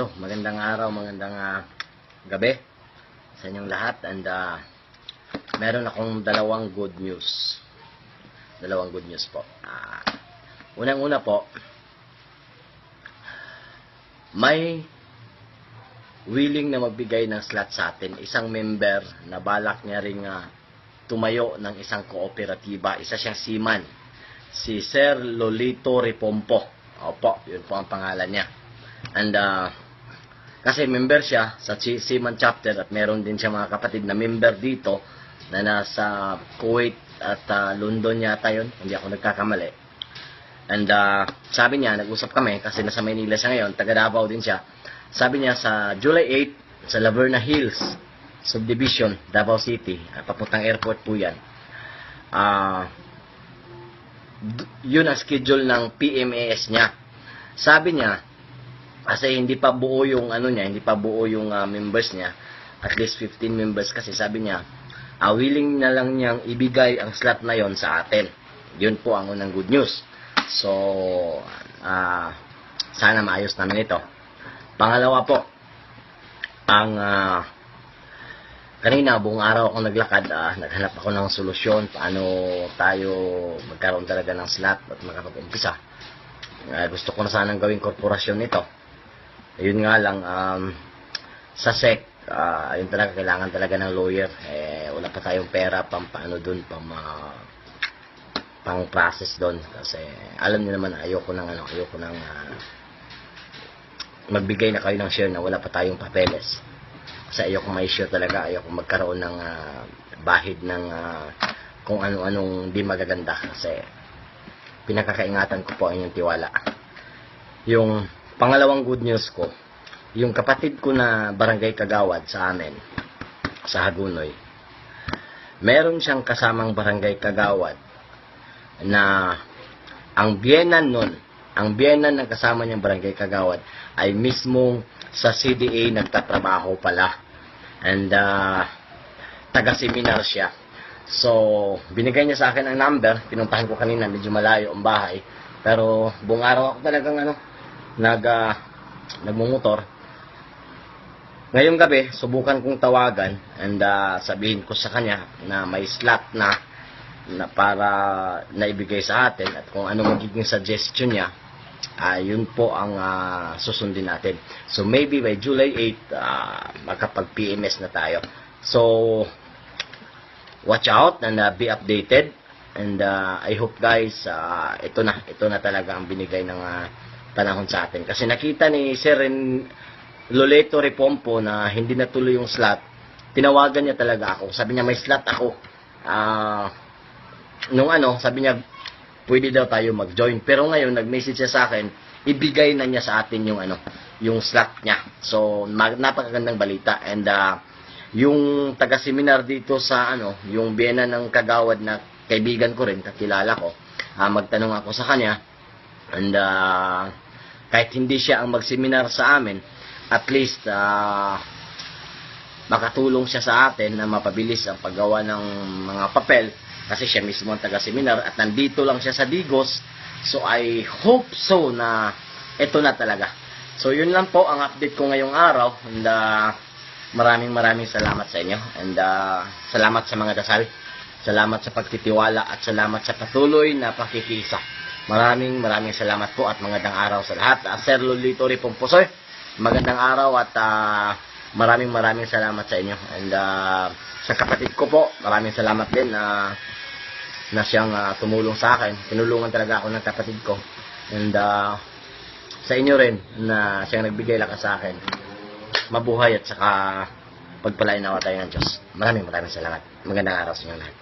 Ito, magandang araw, magandang ah, gabi sa inyong lahat and ah, meron akong dalawang good news. Dalawang good news po. Ah, Unang-una po, may willing na magbigay ng slot sa atin. Isang member na balak niya ring ah, tumayo ng isang kooperatiba. Isa siyang seaman. Si Sir Lolito Ripompo. Opo, yun po ang pangalan niya. And uh, kasi member siya sa Seaman chapter at meron din siya mga kapatid na member dito na nasa Kuwait at uh, London yata yun, hindi ako nagkakamali. And uh, sabi niya, nag-usap kami kasi nasa Maynila siya ngayon, taga Davao din siya. Sabi niya sa July 8 sa Laverna Hills Subdivision, Davao City, uh, papuntang airport po yan. D- yun ang schedule ng PMAS niya. Sabi niya, kasi hindi pa buo yung ano niya, hindi pa buo yung ah, members niya. At least 15 members kasi sabi niya, ah, willing na lang niyang ibigay ang slot na yon sa atin. Yun po ang unang good news. So, ah, sana maayos namin ito. Pangalawa po, ang ah, kanina buong araw ako naglakad, ah, naghanap ako ng solusyon paano tayo magkaroon talaga ng slot at makapag-umpisa. Ah, gusto ko na sanang gawing korporasyon nito. Ayun nga lang, um, sa SEC, ah, ayun talaga, kailangan talaga ng lawyer. Eh, wala pa tayong pera pang paano dun, pang ma- pang process doon. Kasi, alam niyo naman, ayoko ng ano, ayoko ng ah, magbigay na kayo ng share na wala pa tayong papeles. Kasi ayoko may share talaga, ayoko magkaroon ng ah, bahid ng ah, kung ano-anong di magaganda. Kasi, pinakakaingatan ko po ang inyong tiwala. Yung pangalawang good news ko, yung kapatid ko na barangay kagawad sa amin, sa Hagunoy, meron siyang kasamang barangay kagawad na ang biyenan nun, ang biyenan ng kasama niyang barangay kagawad ay mismong sa CDA nagtatrabaho pala. And uh, taga-seminar siya. So, binigay niya sa akin ang number. Pinuntahan ko kanina, medyo malayo ang bahay. Pero, buong araw ako talagang ano, nag, ah, nagmumotor. Ngayong gabi, subukan kong tawagan and ah, sabihin ko sa kanya na may slot na na para naibigay sa atin at kung ano magiging suggestion niya, ah yun po ang ah, susundin natin. So maybe by July 8, ah, makapag-PMS na tayo. So, watch out and uh, be updated. And uh, I hope guys, uh, ito na, ito na talaga ang binigay ng uh, panahon sa atin. Kasi nakita ni Sir Loleto Repompo na hindi natuloy yung slot. Tinawagan niya talaga ako. Sabi niya, may slot ako. Ah, nung ano, sabi niya, pwede daw tayo mag-join. Pero ngayon, nag-message siya sa akin, ibigay na niya sa atin yung ano, yung slot niya. So, napakagandang balita. And uh, yung taga-seminar dito sa ano, yung biyena ng kagawad na kaibigan ko rin, kakilala ko, ah, magtanong ako sa kanya, and ah, kahit hindi siya ang mag-seminar sa amin, at least ah, makatulong siya sa atin na mapabilis ang paggawa ng mga papel kasi siya mismo ang taga-seminar at nandito lang siya sa Digos. So I hope so na ito na talaga. So yun lang po ang update ko ngayong araw and ah, maraming maraming salamat sa inyo and ah, salamat sa mga dasal. Salamat sa pagtitiwala at salamat sa patuloy na pakikisa. Maraming maraming salamat po at magandang araw sa lahat. Uh, Sir Lolito Ripomposoy, magandang araw at ah, maraming maraming salamat sa inyo. And ah, sa kapatid ko po, maraming salamat din na na siyang ah, tumulong sa akin. Tinulungan talaga ako ng kapatid ko. And ah, sa inyo rin na siyang nagbigay lakas sa akin. Mabuhay at saka pagpalain nawa tayo ng Diyos. Maraming maraming salamat. Magandang araw sa inyo lahat.